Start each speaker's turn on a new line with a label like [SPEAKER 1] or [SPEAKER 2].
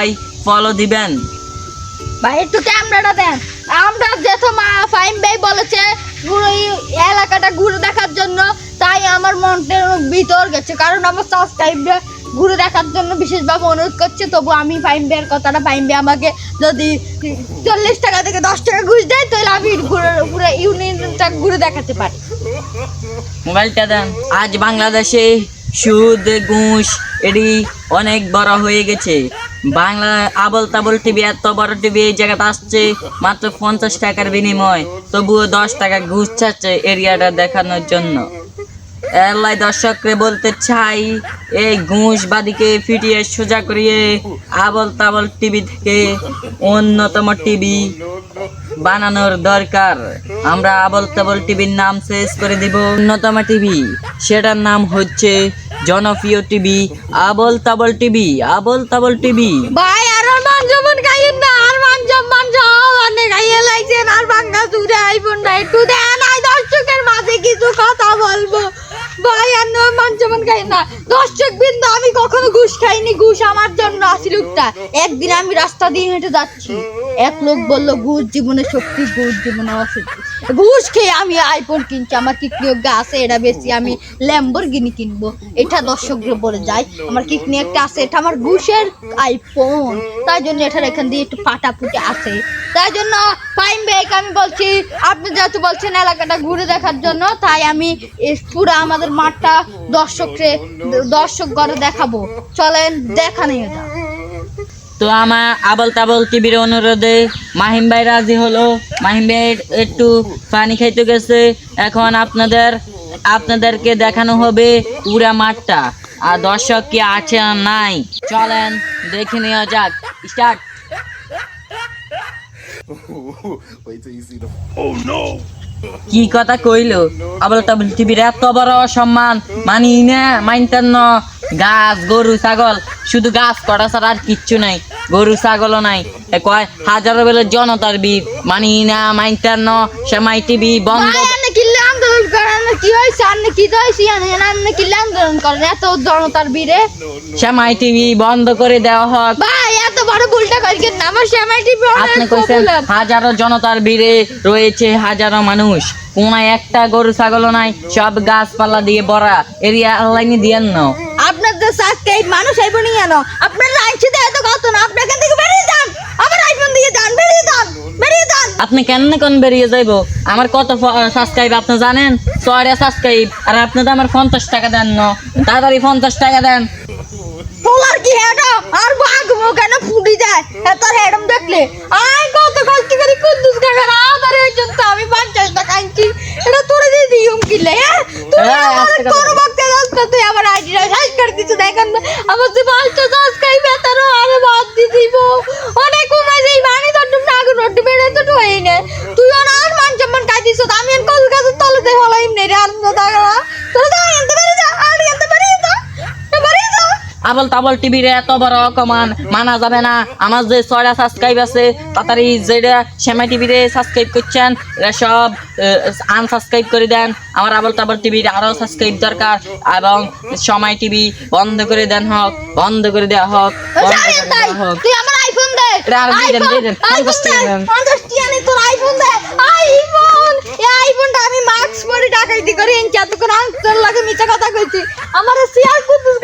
[SPEAKER 1] সবাই ফলো দিবেন।
[SPEAKER 2] ভাই একটু ক্যামেরাটা দেন। আমরা যেহেতু মা ফাইম ভাই বলেছে পুরো এই এলাকাটা ঘুরে দেখার জন্য তাই আমার মনটার ভিতর গেছে। কারণ আমার সাবস্ক্রাইবরা ঘুরে দেখার জন্য বিশেষভাবে অনুরোধ করছে তবু আমি ফাইম ভাইয়ের কথাটা ফাইম ভাই আমাকে যদি চল্লিশ টাকা থেকে দশ টাকা ঘুষ দেয় তাহলে আমি ঘুরে পুরো ইউনিয়নটা ঘুরে দেখাতে পারি।
[SPEAKER 1] মোবাইলটা দেন। আজ বাংলাদেশে সুদ ঘুষ এটি অনেক বড় হয়ে গেছে। বাংলা আবল তাবল টিভি, এত বড় টিভি এই জায়গাতে আসছে, মাত্র পঞ্চাশ টাকার বিনিময়। তবুও দশ টাকা ঘুষ চাচ্ছে এরিয়াটা দেখানোর জন্য। এলাই দর্শকরে বলতে চাই, এই ঘুষ বাদিকে ফিটিয়ে সোজা করিয়ে আবল তাবল টিভি থেকে অন্যতম টিভি বানানোর দরকার। আমরা আবল তাবল টিভির নাম শেষ করে দিব অন্যতম টিভি। সেটার নাম হচ্ছে জনপ্রিয় টিভি, আবল তাবল টিভি, আবল তাবল টিভি।
[SPEAKER 2] ভাই, আর মান যেমন গাইয়েন না, আর সম্মান সব অনেক গাইয়ে লাইছেন, আর বাংলা জুড়ে আইফোনটা একটু। দেন আই দর্শকের মাঝে কিছু কথা বলব। ভাই, আর নো মান না। দর্শক বিন্দু আমি কখনো ঘুষ খাইনি, ঘুষ আমার জন্য আসি লোকটা একদিন আমি রাস্তা দিয়ে হেঁটে যাচ্ছি। এক লোক বলল, ঘুষ জীবনে শক্তি, ঘুষ জীবনে অশক্তি ঘুষ খেয়ে আমি আইফোন কিনছি, আমার কি কিকনিয়োগ্য আছে এটা বেশি, আমি ল্যাম্বরগিনি কিনবো। এটা দর্শকদের বলে যায়, আমার কিকনি একটা আছে এটা আমার ঘুষের আইফোন তাই জন্য এটার এখান দিয়ে একটু ফাটাফুটি আছে। তাই জন্য ফাইন বেক আমি বলছি, আপনি যেহেতু বলছেন এলাকাটা ঘুরে দেখার জন্য, তাই আমি পুরো আমাদের মাঠটা দর্শকরে দর্শক ঘরে দেখাবো। চলেন, দেখা নিয়ে যা
[SPEAKER 1] তো আমার আবল তাবল টিভির অনুরোধে মাহিম ভাই রাজি হলো। মাহিম ভাই একটু পানি খাইতে গেছে। এখন আপনাদের, আপনাদেরকে দেখানো হবে পুরা মাঠটা। আর দর্শক কি আছে নাই? চলেন, দেখে নেওয়া যাক। স্টার্ট. কি কথা কইলো? আবল তাবল টিভির এত বড় সম্মান মানি না মানতেন না। গাছ, গরু, ছাগল, শুধু গাছ, কটা ছাড়া আর কিচ্ছু নাই। গরু ছাগলও নাই। কয় হাজারো বেলে জনতার বীর মানি না মানতেন না সেমাই টিভি বন্ধ।
[SPEAKER 2] কিল্লে আন্দোলন করেন কি হয়েছে আপনি কি হয়েছে আপনি কিল্লে আন্দোলন করেন এত জনতার বীরে
[SPEAKER 1] সেমাই টিভি বন্ধ করে দেওয়া হোক
[SPEAKER 2] ভাই এত বড় ভুলটা করেন না আমার শ্যামাইটি
[SPEAKER 1] আপনি কইছেন হাজারো জনতার ভিড়ে রয়েছে হাজারো মানুষ। কোনায় একটা গরু ছাগলও নাই সব গাছপালা দিয়ে ভরা। এরিয়া লাইনে দিয়েন না
[SPEAKER 2] আপনার যে এই মানুষ আইফোন নিয়ে আনো আপনার লাইনছি দেয় তো কত না আপনি এখান থেকে বেরিয়ে যান। আমার আইফোন দিয়ে যান বেরিয়ে যান বেরিয়ে যান।
[SPEAKER 1] আপনি কেন কোন বেরিয়ে যাইবো? আমার কত সাবস্ক্রাইব আপনি জানেন? ছয়টা সাবস্ক্রাইব আর আপনি তো আমার পঞ্চাশ টাকা দেন না। তাড়াতাড়ি পঞ্চাশ টাকা দেন।
[SPEAKER 2] পোলার কি হেডা আর বাঘ কেন ফুটি যায়? তোর হেডম দেখলে? আই কত কষ্ট করে কুদ্দুস কাকা না ধরে ওই জন্য আমি পঞ্চাশ টাকা আনছি। এটা তোরে দিয়ে দিই হুম কিলে হ্যাঁ? তুই
[SPEAKER 1] হ্যাঁ, আস্তে কথা
[SPEAKER 2] তুই আমার আইডিটা শেষ করে দিচ্ছ। এখন আমার যে পাঁচটা সাবস্ক্রাইব এতারও আরে বাদ দিয়ে দিব। অনেক কমাই যাই মানে তোর তুমি আগুন রোড বেড়ে তো ঠই নে তুই আর আর মান সম্মান কাই দিছ আমি আর কল কাছে তলে দে হলাইম নে রে আর না দাগা তোর দা এনতে পারি যা আর এনতে পারি যা পারি যা
[SPEAKER 1] আবল তাবল টিভির এত বড় অকমান মানা যাবে না। আমার যে ছয়টা সাবস্ক্রাইব আছে তাড়াতাড়ি যেটা শ্যামা টিভিতে সাবস্ক্রাইব করছেন সব আনসাবস্ক্রাইব করে দেন। আমার আবল তাবল টিভির আরও সাবস্ক্রাইব দরকার। এবং সময় টিভি বন্ধ করে দেন হোক বন্ধ করে দেওয়া হোক বন্ধ করে দেওয়া হোক।
[SPEAKER 2] আমার
[SPEAKER 1] এটা আর দিয়ে দেন, দিয়ে দেন।
[SPEAKER 2] আইফোন
[SPEAKER 1] পঞ্চাশ টাকা দেন।
[SPEAKER 2] পঞ্চাশ টাকা নে তোর আইফোন দে। আইফোন এই আইফোনটা আমি মাস্ক পরে করে আনসার লাগে কথা কইছি। আমার সিয়ার কুদ্দুস